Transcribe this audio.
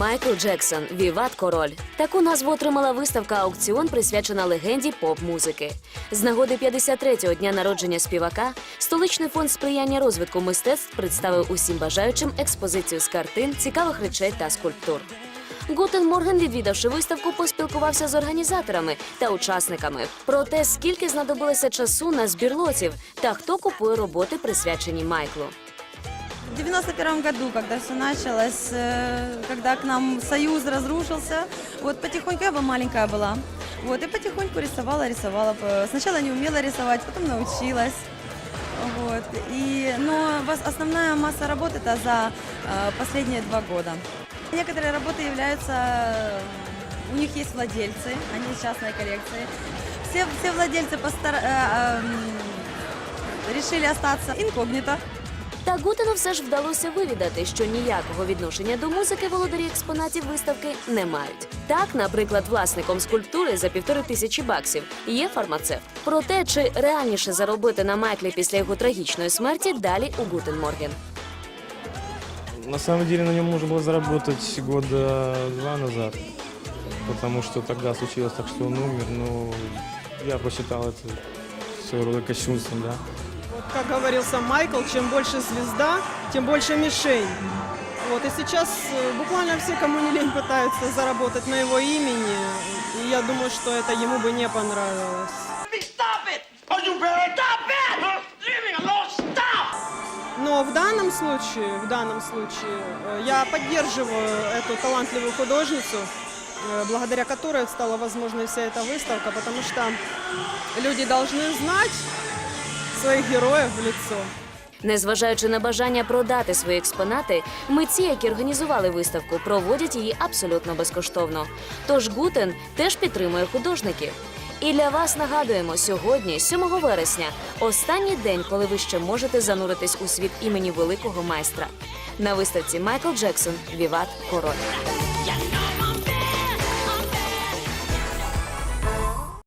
Майкл Джексон Віват Король. Таку назву отримала виставка аукціон, присвячена легенді поп-музики. З нагоди 53-го дня народження співака столичний фонд сприяння розвитку мистецтв представив усім бажаючим експозицію з картин, цікавих речей та скульптур. Гутен Морген, відвідавши виставку, поспілкувався з організаторами та учасниками про те, скільки знадобилося часу на збір лотів та хто купує роботи, присвячені Майклу. В 91 году, когда все началось, э, когда к нам союз разрушился, вот потихоньку я бы маленькая была, вот, и потихоньку рисовала, рисовала. Сначала не умела рисовать, потом научилась. Вот. И, но основная масса работ это за э, последние два года. Некоторые работы являются, э, у них есть владельцы, они из частной коллекции. Все, все владельцы эм, решили остаться инкогнито. Та Гутену все ж вдалося вивідати, що ніякого відношення до музики володарі експонатів виставки не мають. Так, наприклад, власником скульптури за півтори тисячі баксів є фармацевт. Про те, чи реальніше заробити на Майклі після його трагічної смерті, далі у Гутен Морген. На самом деле на нем можно было заработать года два назад, потому что тогда случилось так, что он умер, но я посчитал это своего рода кощунством, да. Как говорил сам Майкл, чем больше звезда, тем больше мишень. Вот, и сейчас э, буквально все, кому не лень, пытаются заработать на его имени. И я думаю, что это ему бы не понравилось. Но в данном случае, в данном случае, э, я поддерживаю эту талантливую художницу, э, благодаря которой стала возможной вся эта выставка, потому что люди должны знать своих героев в лицо. Незважаючи на бажання продати свої експонати, митці, які організували виставку, проводять її абсолютно безкоштовно. Тож Гутен теж підтримує художників. І для вас нагадуємо сьогодні, 7 вересня, останній день, коли ви ще можете зануритись у світ імені великого майстра. На виставці Майкл Джексон Віват Король.